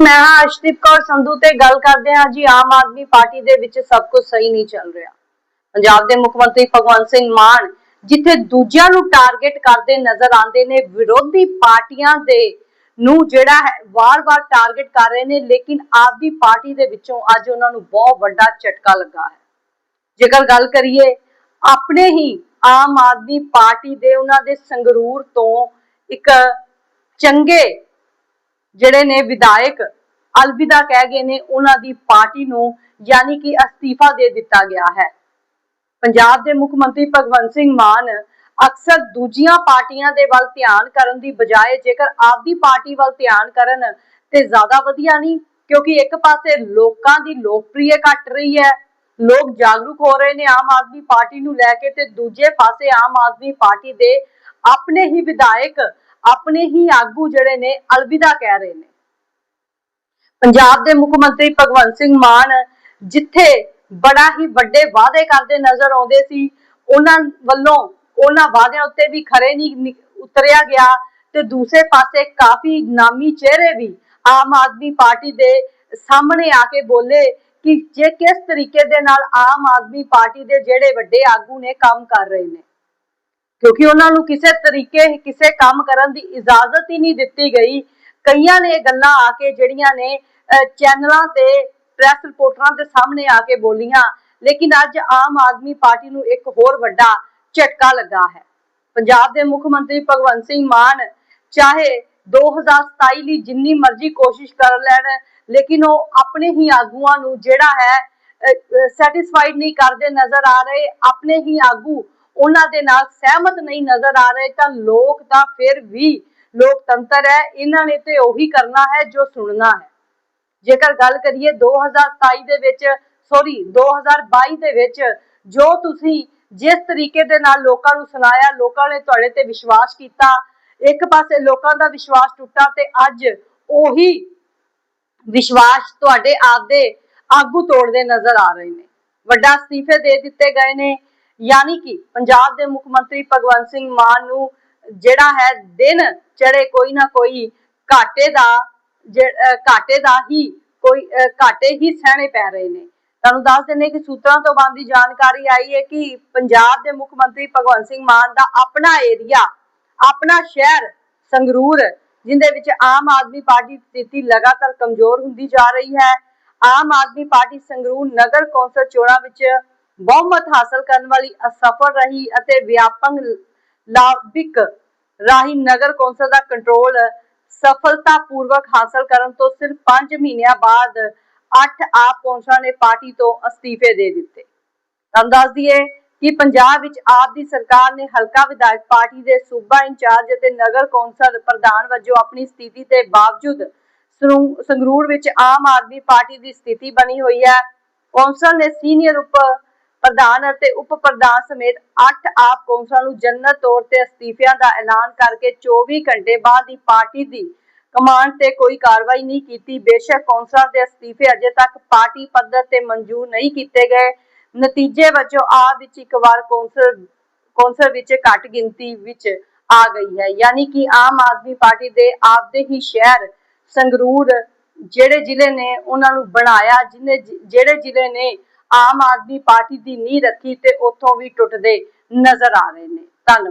ਮੈਂ ਹਾਂ ਅਰਸ਼ਦੀਪ ਕੌਰ ਸੰਧੂ ਤੇ ਗੱਲ ਕਰਦੇ ਹਾਂ ਜੀ, ਆਮ ਆਦਮੀ ਪਾਰਟੀ ਦੇ ਵਿੱਚ ਸਭ ਕੁਝ ਸਹੀ ਨਹੀਂ ਚੱਲ ਰਿਹਾ। ਪੰਜਾਬ ਦੇ ਮੁੱਖ ਮੰਤਰੀ ਭਗਵੰਤ ਸਿੰਘ ਮਾਨ, ਜਿੱਥੇ ਦੂਜਿਆਂ ਨੂੰ ਟਾਰਗੇਟ ਕਰਦੇ ਨਜ਼ਰ ਆਉਂਦੇ ਨੇ, ਵਿਰੋਧੀ ਪਾਰਟੀਆਂ ਦੇ ਨੂੰ ਜਿਹੜਾ ਹੈ, ਵਾਰ-ਵਾਰ ਟਾਰਗੇਟ ਕਰ ਰਹੇ ਨੇ, ਲੇਕਿਨ ਆਪਦੀ ਪਾਰਟੀ ਦੇ ਵਿੱਚੋਂ ਅੱਜ ਉਹਨਾਂ ਨੂੰ ਬਹੁਤ ਵੱਡਾ ਝਟਕਾ ਲੱਗਾ ਹੈ। ਜੇਕਰ ਗੱਲ ਕਰੀਏ, ਆਪਣੇ ਹੀ ਆਮ ਆਦਮੀ ਪਾਰਟੀ ਦੇ ਉਹਨਾਂ ਦੇ ਸੰਗਰੂਰ ਤੋਂ ਇੱਕ ਚੰਗੇ ਜਿਹੜੇ ਨੇ ਵਿਧਾਇਕ ਅਲਵਿਦਾ ਕਹਿ ਗਏ ਨੇ, ਉਹਨਾਂ ਦੀ ਪਾਰਟੀ ਨੂੰ ਯਾਨੀ ਕਿ ਅਸਤੀਫਾ ਦੇ ਦਿੱਤਾ ਗਿਆ ਹੈ। ਪੰਜਾਬ ਦੇ ਮੁੱਖ ਮੰਤਰੀ ਭਗਵੰਤ ਸਿੰਘ ਮਾਨ ਅਕਸਰ ਦੂਜੀਆਂ ਪਾਰਟੀਆਂ ਦੇ ਵੱਲ ਧਿਆਨ ਕਰਨ ਦੀ ਬਜਾਏ ਜੇਕਰ ਆਪਦੀ ਪਾਰਟੀ ਵੱਲ ਧਿਆਨ ਕਰਨ ਤੇ ਜ਼ਿਆਦਾ ਵਧੀਆ ਨਹੀਂ, ਕਿਉਂਕਿ ਇੱਕ ਪਾਸੇ ਲੋਕਾਂ ਦੀ ਲੋਕਪ੍ਰਿਯ ਘਟ ਰਹੀ ਹੈ, ਲੋਕ ਜਾਗਰੂਕ ਹੋ ਰਹੇ ਨੇ ਆਮ ਆਦਮੀ ਪਾਰਟੀ ਨੂੰ ਲੈ ਕੇ ਤੇ ਦੂਜੇ ਪਾਸੇ ਆਮ ਆਦਮੀ ਪਾਰਟੀ ਦੇ ਆਪਣੇ ਹੀ ਵਿਧਾਇਕ ਆਪਣੇ ਹੀ ਆਗੂ ਜਿਹੜੇ ਨੇ ਅਲਵਿਦਾ ਕਹਿ ਰਹੇ ਨੇ। ਪੰਜਾਬ ਦੇ ਮੁੱਖ ਮੰਤਰੀ ਭਗਵੰਤ ਸਿੰਘ ਮਾਨ ਜਿੱਥੇ ਬੜਾ ਹੀ ਵੱਡੇ ਵਾਅਦੇ ਕਰਦੇ ਨਜ਼ਰ ਆਉਂਦੇ ਸੀ, ਉਹਨਾਂ ਵੱਲੋਂ ਉਹਨਾਂ ਵਾਅਦਿਆਂ ਉੱਤੇ ਵੀ ਖਰੇ ਨਹੀਂ ਉਤਰਿਆ ਗਿਆ ਤੇ ਦੂਸਰੇ ਪਾਸੇ ਕਾਫੀ ਨਾਮੀ ਚਿਹਰੇ ਵੀ ਆਮ ਆਦਮੀ ਪਾਰਟੀ ਦੇ ਸਾਹਮਣੇ ਆ ਕੇ ਬੋਲੇ ਕਿ ਜੇ ਕਿਸ ਤਰੀਕੇ ਦੇ ਨਾਲ ਆਮ ਆਦਮੀ ਪਾਰਟੀ ਦੇ ਜਿਹੜੇ ਵੱਡੇ ਆਗੂ ਨੇ ਕੰਮ ਕਰ ਰਹੇ ਨੇ। ਕਿਉਂਕਿ ਉਹਨਾਂ ਨੂੰ ਕਿਸੇ ਤਰੀਕੇ, ਕਿਸੇ ਕੰਮ ਕਰਨ ਦੀ ਇਜਾਜ਼ਤ ਹੀ ਨਹੀਂ ਦਿੱਤੀ ਗਈ। ਕਈਆਂ ਨੇ ਗੱਲਾਂ ਆ ਕੇ ਜਿਹੜੀਆਂ ਨੇ ਚੈਨਲਾਂ ਤੇ ਪ੍ਰੈਸ ਰਿਪੋਰਟਰਾਂ ਦੇ ਸਾਹਮਣੇ ਆ ਕੇ ਬੋਲੀਆਂ। ਲੇਕਿਨ ਅੱਜ ਆਮ ਆਦਮੀ ਪਾਰਟੀ ਨੂੰ ਇੱਕ ਹੋਰ ਵੱਡਾ ਝਟਕਾ ਲੱਗਾ ਹੈ। ਪੰਜਾਬ ਦੇ ਮੁੱਖ ਮੰਤਰੀ ਭਗਵੰਤ ਸਿੰਘ ਮਾਨ ਚਾਹੇ 2027 ਲਈ ਜਿੰਨੀ ਮਰਜ਼ੀ ਕੋਸ਼ਿਸ਼ ਕਰ ਲੈਣ, ਲੇਕਿਨ ਉਹ ਆਪਣੇ ਹੀ ਆਗੂਆਂ ਨੂੰ ਜਿਹੜਾ ਹੈ ਸੈਟੀਸਫਾਈਡ ਨਹੀਂ ਕਰਦੇ, ਨਜ਼ਰ ਆ ਰਹੇ। ਆਪਣੇ ਹੀ ਆਗੂ ਉਹਨਾਂ ਦੇ ਨਾਲ ਸਹਿਮਤ ਨਹੀਂ ਨਜ਼ਰ ਆ ਰਹੇ ਤਾਂ ਲੋਕ ਤਾਂ ਫਿਰ ਵੀ ਲੋਕਤੰਤਰ ਹੈ, ਇਹਨਾਂ ਨੇ ਤੇ ਉਹੀ ਕਰਨਾ ਹੈ ਜੋ ਸੁਣਨਾ ਹੈ। ਜੇਕਰ ਗੱਲ ਕਰੀਏ 2027 ਦੇ ਵਿੱਚ ਸੌਰੀ 2022 ਦੇ ਵਿੱਚ, ਜੋ ਤੁਸੀਂ ਜਿਸ ਤਰੀਕੇ ਦੇ ਨਾਲ ਲੋਕਾਂ ਨੂੰ ਸੁਣਾਇਆ, ਲੋਕਾਂ ਨੇ ਤੁਹਾਡੇ ਤੇ ਵਿਸ਼ਵਾਸ ਕੀਤਾ, ਇੱਕ ਪਾਸੇ ਲੋਕਾਂ ਦਾ ਵਿਸ਼ਵਾਸ ਟੁੱਟਾ ਤੇ ਅੱਜ ਉਹੀ ਵਿਸ਼ਵਾਸ ਤੁਹਾਡੇ ਆਪਦੇ ਆਗੂ ਤੋੜਦੇ ਨਜ਼ਰ ਆ ਰਹੇ ਨੇ। ਵੱਡਾ ਅਸਤੀਫੇ ਦੇ ਦਿੱਤੇ ਗਏ ਨੇ ਯਾਨੀ ਕਿ ਪੰਜਾਬ ਦੇ ਮੁੱਖ ਮੰਤਰੀ ਭਗਵੰਤ ਸਿੰਘ ਮਾਨ ਨੂੰ ਜਿਹੜਾ ਹੈ ਦਿਨ ਚੜੇ ਕੋਈ ਨਾ ਕੋਈ ਘਾਟੇ ਦਾ ਘਾਟੇ ਦਾ ਹੀ ਕੋਈ ਘਾਟੇ ਹੀ ਸਹਿਣੇ ਪੈ ਰਹੇ ਨੇ। ਤੁਹਾਨੂੰ ਦੱਸ ਦਿੰਦੇ ਕਿ ਸੂਤਰਾਂ ਤੋਂ ਬੰਦੀ ਜਾਣਕਾਰੀ ਆਈ ਹੈ ਕਿ ਪੰਜਾਬ ਦੇ ਮੁੱਖ ਮੰਤਰੀ ਭਗਵੰਤ ਸਿੰਘ ਮਾਨ ਦਾ ਆਪਣਾ ਏਰੀਆ, ਆਪਣਾ ਸ਼ਹਿਰ ਸੰਗਰੂਰ, ਜਿੰਦੇ ਵਿੱਚ ਆਮ ਆਦਮੀ ਪਾਰਟੀ ਦੀ ਸਥਿਤੀ ਲਗਾਤਾਰ ਕਮਜ਼ੋਰ ਹੁੰਦੀ ਜਾ ਰਹੀ ਹੈ। ਆਮ ਆਦਮੀ ਪਾਰਟੀ ਸੰਗਰੂਰ ਨਗਰ ਕੌਂਸਲ ਚੋਣਾਂ ਵਿੱਚ ਬਹੁਮਤ ਹਾਸਲ ਕਰਨ ਵਾਲੀ ਅਸਫਲ ਰਹੀ ਅਤੇ ਵਿਆਪਕ ਲਾਭਿਕ ਰਾਹੀਂ ਨਗਰ ਕੌਂਸਲ ਦਾ ਕੰਟਰੋਲ ਸਫਲਤਾਪੂਰਵਕ ਹਾਸਲ ਕਰਨ ਤੋਂ ਸਿਰਫ 5 ਮਹੀਨਿਆਂ ਬਾਅਦ 8 ਆਪ ਕੌਂਸਲਰਾਂ ਨੇ ਪਾਰਟੀ ਤੋਂ ਅਸਤੀਫੇ ਦੇ ਦਿੱਤੇ। ਤੁਹਾਨੂੰ ਦੱਸ ਦਈਏ ਕਿ ਪੰਜਾਬ ਵਿੱਚ ਆਪ ਦੀ ਸਰਕਾਰ ਨੇ ਹਲਕਾ ਵਿਧਾਇਕ ਪਾਰਟੀ ਦੇ ਸੂਬਾ ਇੰਚਾਰਜ ਅਤੇ ਨਗਰ ਕੌਂਸਲ ਪ੍ਰਧਾਨ ਵਜੋਂ ਆਪਣੀ ਸਥਿਤੀ ਦੇ ਬਾਵਜੂਦ ਸੰਗਰੂਰ ਵਿੱਚ ਆਮ ਆਦਮੀ ਪਾਰਟੀ ਦੀ ਸਥਿਤੀ ਬਣੀ ਹੋਈ ਹੈ। ਕੌਂਸਲ ਨੇ ਸੀਨੀਅਰ ਉਪ ਪ੍ਰਧਾਨ ਅਤੇ ਉਪ ਪ੍ਰਧਾਨ ਸਮੇਤ 8 ਆਪ ਕੌਂਸਲਰਾਂ ਨੂੰ ਜਨਰਲ ਤੌਰ ਤੇ ਅਸਤੀਫਿਆਂ ਦਾ ਐਲਾਨ ਕਰਕੇ 24 ਘੰਟੇ ਬਾਅਦ ਹੀ ਪਾਰਟੀ ਦੀ ਕਮਾਂਡ ਤੇ ਕੋਈ ਕਾਰਵਾਈ ਨਹੀਂ ਕੀਤੀ। ਬੇਸ਼ੱਕ ਕੌਂਸਲਰ ਦੇ ਅਸਤੀਫੇ ਅਜੇ ਤੱਕ ਪਾਰਟੀ ਪੱਧਰ ਤੇ ਮਨਜ਼ੂਰ ਨਹੀਂ ਕੀਤੇ ਗਏ। ਨਤੀਜੇ ਵਜੋਂ ਆਪ ਵਿੱਚ ਇੱਕ ਵਾਰ ਕੌਂਸਲ ਕੌਂਸਲ ਵਿੱਚ ਘੱਟ ਗਿਣਤੀ ਵਿੱਚ ਆ ਗਈ ਹੈ। ਯਾਨੀ ਕਿ ਆਮ ਆਦਮੀ ਪਾਰਟੀ ਦੇ ਆਪਦੇ ਹੀ ਸ਼ਹਿਰ ਸੰਗਰੂਰ, ਜਿਹੜੇ ਜ਼ਿਲ੍ਹੇ ਨੇ ਉਹਨਾਂ ਨੂੰ ਬਣਾਇਆ, ਜਿਨੇ ਜਿਹੜੇ ਜ਼ਿਲ੍ਹੇ ਨੇ ਆਮ ਆਦਮੀ ਪਾਰਟੀ ਦੀ ਨੀਂਹ ਰੱਖੀ ਤੇ ਉੱਥੋਂ ਵੀ ਟੁੱਟਦੇ ਨਜ਼ਰ ਆ ਰਹੇ ਨੇ। ਧੰਨਵਾਦ।